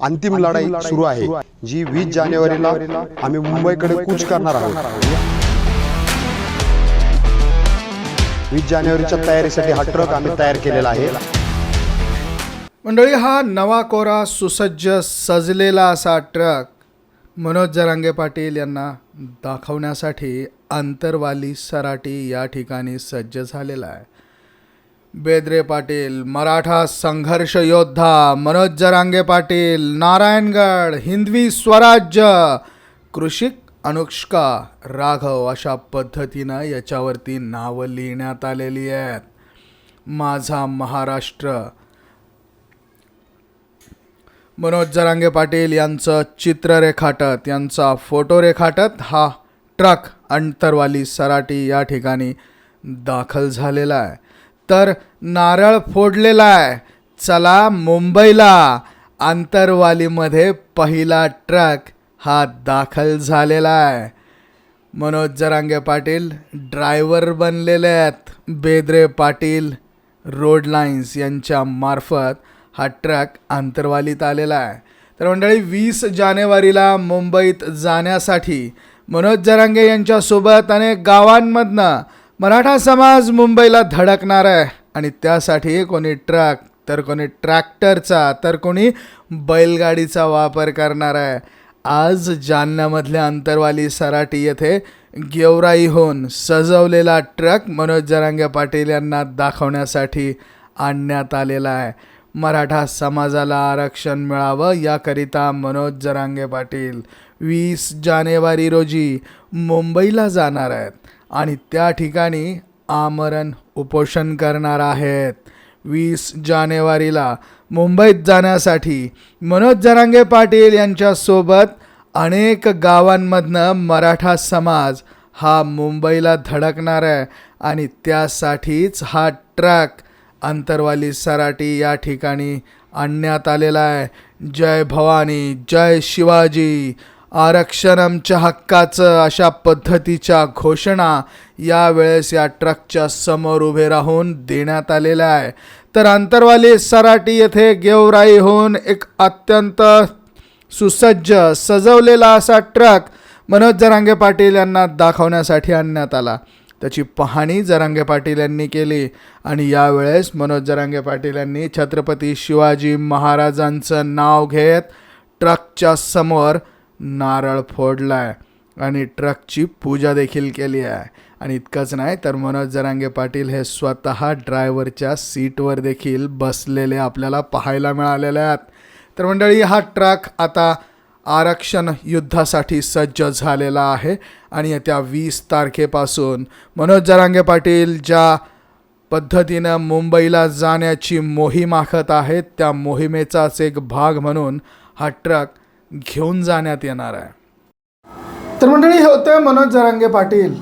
अंतिम लढाई सुरू आहे. जी वीस जानेवारीला आम्ही मुंबईकडे कूच करणार आहोत. वीस जानेवारीच्या तयारीसाठी हा ट्रक आम्ही तयार केलेला आहे. मंडळी हा नवा कोरा सुसज्ज सजलेला असा ट्रक मनोज जरांगे पाटील यांना दाखवण्यासाठी आंतरवाली सराटी या ठिकाणी सज्ज झालेला आहे. बेद्रे पाटील मराठा संघर्ष योद्धा मनोज जरांगे पाटील नारायणगड हिंदवी स्वराज्य कृषिक अनुष्का राघव अशा पद्धतीनं याच्यावरती नावं लिहिण्यात आलेली आहेत. माझा महाराष्ट्र. मनोज जरांगे पाटील यांचं चित्र रेखाटत यांचा फोटो रेखाटत हा ट्रक अंतरवाली सराटी या ठिकाणी दाखल झालेला आहे. तर नारळ फोडलेला आहे. चला मुंबईला. आंतरवालीमध्ये पहिला ट्रक हा दाखल झालेला आहे. मनोज जरांगे पाटील ड्रायव्हर बनलेले आहेत. बेद्रे पाटील रोड लाईन्स यांच्या मार्फत हा ट्रक आंतरवालीत आलेला आहे. तर मंडळी वीस जानेवारीला मुंबईत जाण्यासाठी मनोज जरांगे यांच्यासोबत अनेक गावांमधनं मराठा समाज मुंबईला धडकणार आहे. आणि त्यासाठी कोणी ट्रक तर कोणी ट्रॅक्टरचा तर कोणी बैलगाडीचा वापर करणार आहे. आज जालन्यामधल्या अंतरवाली सराटी येथे गेवराईहून सजवलेला ट्रक मनोज जरांगे पाटील यांना दाखवण्यासाठी आणण्यात आलेला आहे. मराठा समाजाला आरक्षण मिळावं याकरिता मनोज जरांगे पाटील वीस जानेवारी रोजी मुंबईला जाणार आहेत. आणि त्या ठिकाणी आमरण उपोषण करणार आहेत. वीस जानेवारीला मुंबईत जाण्यासाठी मनोज जरांगे पाटील यांच्यासोबत अनेक गावांमधनं मराठा समाज हा मुंबईला धडकणार आहे आणि त्यासाठीच हा ट्रॅक अंतरवाली सराटी या ठिकाणी आणण्यात आलेला आहे. जय भवानी जय शिवाजी. आरक्षण आमच्या हक्काचं अशा पद्धतीच्या घोषणा यावेळेस या ट्रकच्या समोर उभे राहून देण्यात आलेल्या आहे. तर अंतरवाली सराटी येथे गेवराईहून एक अत्यंत सुसज्ज सजवलेला असा ट्रक मनोज जरांगे पाटील यांना दाखवण्यासाठी आणण्यात आला. त्याची पाहणी जरांगे पाटील यांनी केली आणि यावेळेस मनोज जरांगे पाटील यांनी छत्रपती शिवाजी महाराजांचं नाव घेत ट्रकच्या समोर नारळ फोडला आहे आणि ट्रकची पूजा देखील केली आहे. आणि इतकंच नाही तर मनोज जरांगे पाटील हे स्वतः ड्रायव्हरच्या सीटवर देखील बसलेले आपल्याला पाहायला मिळालेले आहेत. तर मंडळी हा ट्रक आता आरक्षण युद्धासाठी सज्ज झालेला आहे आणि येत्या वीस तारखेपासून मनोज जरांगे पाटील ज्या पद्धतीनं मुंबईला जाण्याची मोहीम आखत आहेत त्या मोहिमेचाच एक भाग म्हणून हा ट्रक घेऊन जाण्यात येणार आहे. तर मंडळी हे होते मनोज जरांगे पाटील.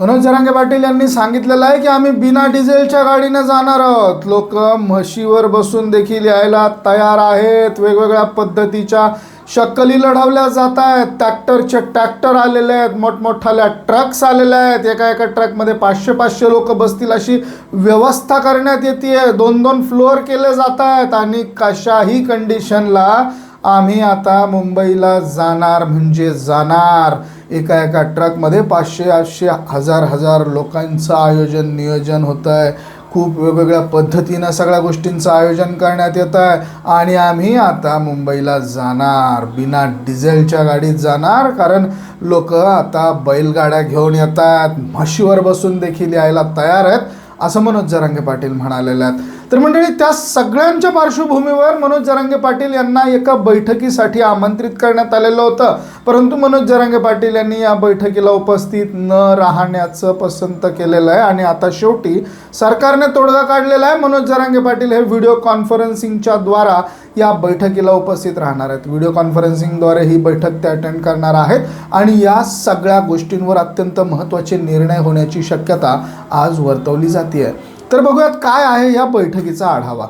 मनोज जरांगे पाटील यांनी सांगितलेलं आहे की आम्ही बिना डिझेलच्या गाडीनं जाणार आहोत. लोक म्हशीवर बसून देखील यायला तयार आहेत. वेगवेगळ्या पद्धतीच्या शक्कली लढवल्या जात आहेत. ट्रॅक्टरचे ट्रॅक्टर आलेले आहेत. मोठमोठाल्या ट्रक्स आलेल्या आहेत. एका एका ट्रकमध्ये पाचशे पाचशे लोक बसतील अशी व्यवस्था करण्यात येते दोन दोन फ्लोअर केले जात आहेत आणि कशाही कंडिशनला आम्ही आता मुंबईला जाणार म्हणजे जाणार. एका एका ट्रकमध्ये पाचशे आठशे हजार हजार लोकांचं आयोजन नियोजन होतं आहे खूप वेगवेगळ्या पद्धतीनं सगळ्या गोष्टींचं आयोजन करण्यात येत आहे आणि आम्ही आता मुंबईला जाणार. बिना डिझेलच्या गाडीत जाणार कारण लोक आता बैलगाड्या घेऊन येतात. म्हशीवर बसून देखील यायला तयार आहेत असं मनोज जरांगे पाटील म्हणालेले आहेत. तर मंडळी त्या सगळ्यांच्या पार्श्वभूमीवर मनोज जरांगे पाटील यांना एका बैठकीसाठी आमंत्रित करण्यात आलेलं होतं. परंतु मनोज जरांगे पाटील यांनी या बैठकीला उपस्थित न राहण्याचं पसंत केलेलं आहे आणि आता शेवटी सरकारने तोडगा काढलेला आहे. मनोज जरांगे पाटील हे व्हिडिओ कॉन्फरन्सिंगच्या द्वारा या बैठकीला उपस्थित राहणार आहेत. व्हिडिओ कॉन्फरन्सिंगद्वारे ही बैठक ते अटेंड करणार आहेत आणि या सगळ्या गोष्टींवर अत्यंत महत्त्वाचे निर्णय होण्याची शक्यता आज वर्तवली जाते आहे तर बघूयात काय आहे या बैठकीचा आढावा.